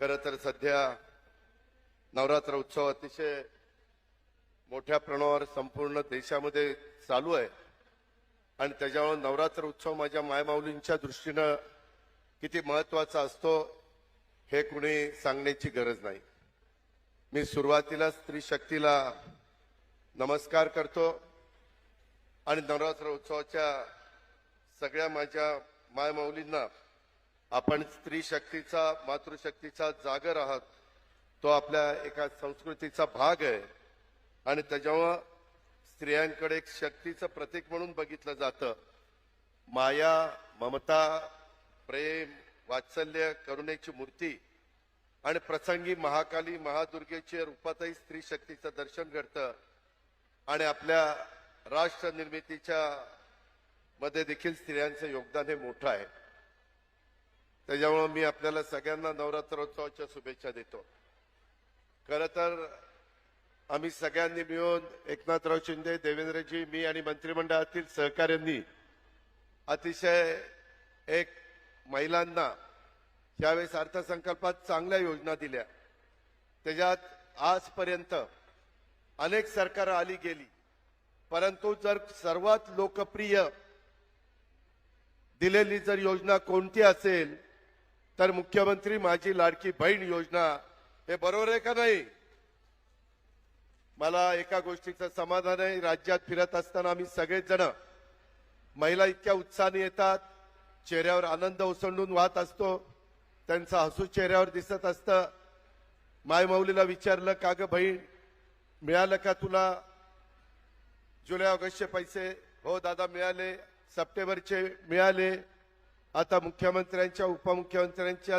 खर तर सध्या नवरात्र उत्सव अतिशय मोठ्या प्रमाणावर संपूर्ण देशामध्ये चालू आहे. आणि त्याच्यामुळे नवरात्र उत्सव माझ्या मायमाऊलींच्या दृष्टीनं किती महत्त्वाचा असतो हे कुणी सांगण्याची गरज नाही. मी सुरुवातीला स्त्री शक्तीला नमस्कार करतो आणि नवरात्र उत्सवाच्या सगळ्या माझ्या मायमाऊलींना आपण स्त्री शक्तीचा मातृशक्तीचा जागर आहात तो आपल्या एका संस्कृतीचा भाग आहे. आणि त्याच्यामुळं स्त्रियांकडे एक शक्तीचं प्रतीक म्हणून बघितलं जातं. माया ममता प्रेम वात्सल्य करुणेची मूर्ती आणि प्रसंगी महाकाली महादुर्गेच्या रूपातही स्त्री शक्तीचं दर्शन घडतं. आणि आपल्या राष्ट्र निर्मितीच्या मध्ये देखील स्त्रियांचं योगदान हे मोठं आहे. त्याच्यामुळं मी आपल्याला सगळ्यांना नवरात्रोत्सवाच्या शुभेच्छा देतो. खर तर आम्ही सगळ्यांनी मिळून एकनाथराव शिंदे देवेंद्रजी मी आणि मंत्रिमंडळातील सहकाऱ्यांनी अतिशय एक महिलांना यावेळेस अर्थसंकल्पात चांगल्या योजना दिल्या त्याच्यात आजपर्यंत अनेक सरकार आली गेली. परंतु जर सर्वात लोकप्रिय दिलेली जर योजना कोणती असेल तर मुख्यमंत्री माझी लाडकी बहीण योजना हे बरोबर आहे का नाही? मला एका गोष्टीचं समाधान आहे राज्यात फिरत असताना आम्ही सगळेच जण महिला इतक्या उत्साहाने येतात चेहऱ्यावर आनंद ओसंडून वाहत असतो त्यांचं हसू चेहऱ्यावर दिसत असतं. मायमाऊलीला विचारलं का ग बहीण मिळालं का तुला? जुलै ऑगस्टचे पैसे हो दादा मिळाले. सप्टेंबरचे मिळाले. आता मुख्यमंत्र्यांच्या उपमुख्यमंत्र्यांच्या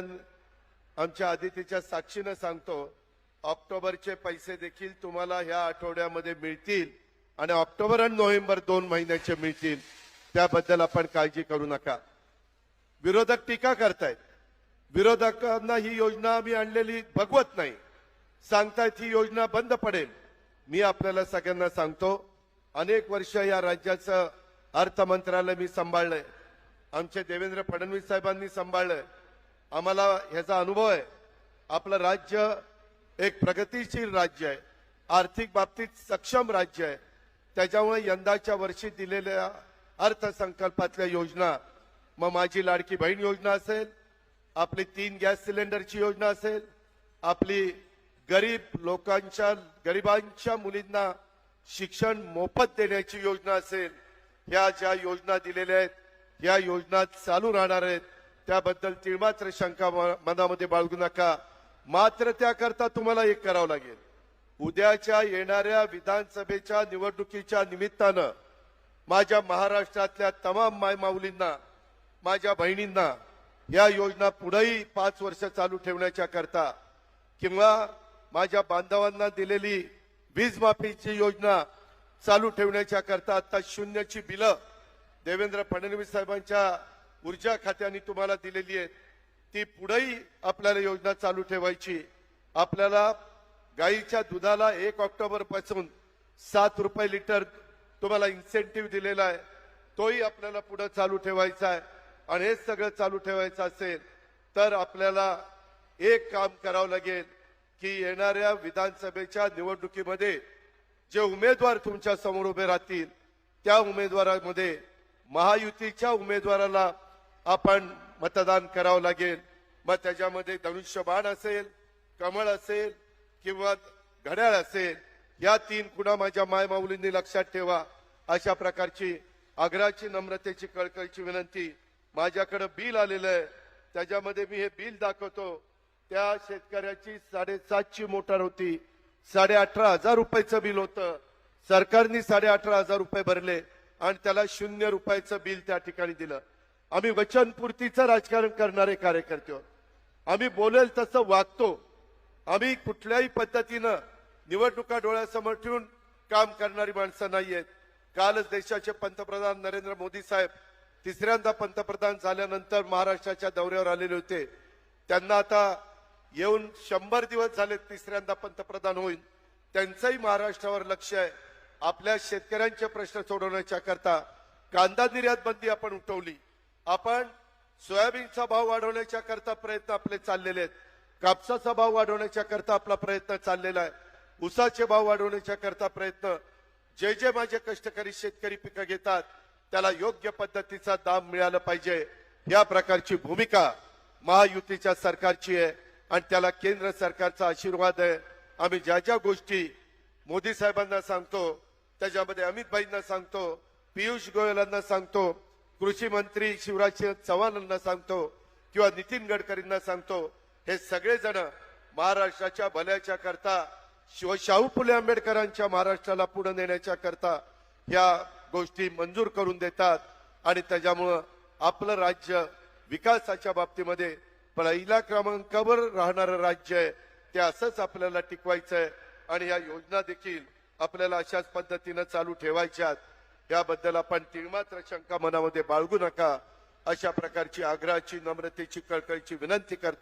आमच्या आदितीच्या साक्षीनं सांगतो ऑक्टोबरचे पैसे देखील तुम्हाला ह्या आठवड्यामध्ये मिळतील आणि ऑक्टोबर आणि नोव्हेंबर दोन महिन्याचे मिळतील. त्याबद्दल आपण काळजी करू नका. विरोधक टीका करतायत. विरोधकांना ही योजना आम्ही आणलेली भगवत नाही. सांगतायत ही योजना बंद पडेल. मी आपल्याला सगळ्यांना सांगतो अनेक वर्ष या राज्याचं अर्थ मंत्रालय मी सांभाळलंय. आमचे देवेंद्र फडणवीस साहेबांनी सांभाळलंय. आम्हाला ह्याचा अनुभव आहे. आपलं राज्य एक प्रगतीशील राज्य आहे. आर्थिक बाबतीत सक्षम राज्य आहे. त्याच्यामुळे यंदाच्या वर्षी दिलेल्या अर्थसंकल्पातल्या योजना मग माझी लाडकी बहीण योजना असेल आपली तीन गॅस सिलेंडरची योजना असेल आपली गरीब लोकांच्या गरिबांच्या मुलींना शिक्षण मोफत देण्याची योजना असेल ह्या ज्या योजना दिलेल्या आहेत या योजना चालू राहणार आहेत. त्याबद्दल तिळमात्र शंका मनामध्ये बाळगू नका. मात्र त्याकरता तुम्हाला एक करावं लागेल. उद्याच्या येणाऱ्या विधानसभेच्या निवडणुकीच्या निमित्तानं माझ्या महाराष्ट्रातल्या तमाम मायमाऊलींना माझ्या बहिणींना या योजना पुढेही पाच वर्ष चालू ठेवण्याच्या करता किंवा माझ्या बांधवांना दिलेली वीज माफीची योजना चालू ठेवण्याच्या करता आता शून्यची बिलं देवेंद्र फडणवीस साहेबांच्या ऊर्जा खात्याने तुम्हाला दिलेली आहेत ती पुढेही आपल्याला योजना चालू ठेवायची. आपल्याला गाईच्या दुधाला एक ऑक्टोबरपासून सात रुपये लिटर तुम्हाला इन्सेंटिव्ह दिलेला आहे. तोही आपल्याला पुढे चालू ठेवायचा आहे. आणि हे सगळं चालू ठेवायचं असेल तर आपल्याला एक काम करावं लागेल की येणाऱ्या विधानसभेच्या निवडणुकीमध्ये जे उमेदवार तुमच्यासमोर उभे राहतील त्या उमेदवारामध्ये महायुतीच्या उमेदवाराला आपण मतदान करावं लागेल. मग त्याच्यामध्ये धनुष्यबाण असेल कमळ असेल किंवा घड्याळ असेल या तीन खुणा माझ्या मायमाऊलींनी लक्षात ठेवा. अशा प्रकारची आग्राची नम्रतेची कळकळीची विनंती माझ्याकडे बिल आलेलं आहे. त्याच्यामध्ये मी हे बिल दाखवतो. त्या शेतकऱ्याची साडेसातची मोटार होती. साडे अठरा हजार रुपयाचं बिल होतं. सरकारने साडे अठरा हजार रुपये भरले. आणि त्याला शून्य रुपयाचं बिल त्या ठिकाणी दिलं. आम्ही वचनपूर्तीचं राजकारण करणारे कार्यकर्ते आहोत. आम्ही बोलेल तसं वागतो. आम्ही कुठल्याही पद्धतीनं निवडणुका डोळ्यासमोर ठेवून काम करणारी माणसं नाहीयेत कालच देशाचे पंतप्रधान नरेंद्र मोदी साहेब तिसऱ्यांदा पंतप्रधान झाल्यानंतर महाराष्ट्राच्या दौऱ्यावर आलेले होते. त्यांना आता येऊन शंभर दिवस झाले तिसऱ्यांदा पंतप्रधान होईल त्यांचंही महाराष्ट्रावर लक्ष आहे. आपल्या शेतकऱ्यांचे प्रश्न सोडवण्याच्या करता कांदा निर्यात बंदी आपण उठवली. आपण सोयाबीनचा भाव वाढवण्याच्या करता प्रयत्न आपले चाललेले आहेत. कापसाचा भाव वाढवण्याच्या करता आपला प्रयत्न चाललेला आहे. ऊसाचे भाव वाढवण्याच्या करता प्रयत्न जे जे माझे कष्टकरी शेतकरी पिकं घेतात त्याला योग्य पद्धतीचा दाम मिळालं पाहिजे. या प्रकारची भूमिका महायुतीच्या सरकारची आहे आणि त्याला केंद्र सरकारचा आशीर्वाद आहे. आम्ही ज्या ज्या गोष्टी मोदी साहेबांना सांगतो त्याच्यामध्ये अमित भाईंना सांगतो पियुष गोयलांना सांगतो कृषी मंत्री शिवराज सिंह चव्हाणांना सांगतो किंवा नितीन गडकरींना सांगतो हे सगळेजण महाराष्ट्राच्या भल्याच्या करता शिव शाहू फुले आंबेडकरांच्या महाराष्ट्राला पुढे नेण्याच्या करता ह्या गोष्टी मंजूर करून देतात आणि त्याच्यामुळं आपलं राज्य विकासाच्या बाबतीमध्ये पहिल्या क्रमांकावर राहणारं राज्य आहे. ते असंच आपल्याला टिकवायचं आहे आणि या योजना देखील आपल्याला अशाच पद्धतीनं चालू ठेवायच्यात. याबद्दल आपण तिळमात्र शंका मनामध्ये बाळगू नका. अशा प्रकारची आग्रहाची नम्रतेची कळकळीची विनंती करतो.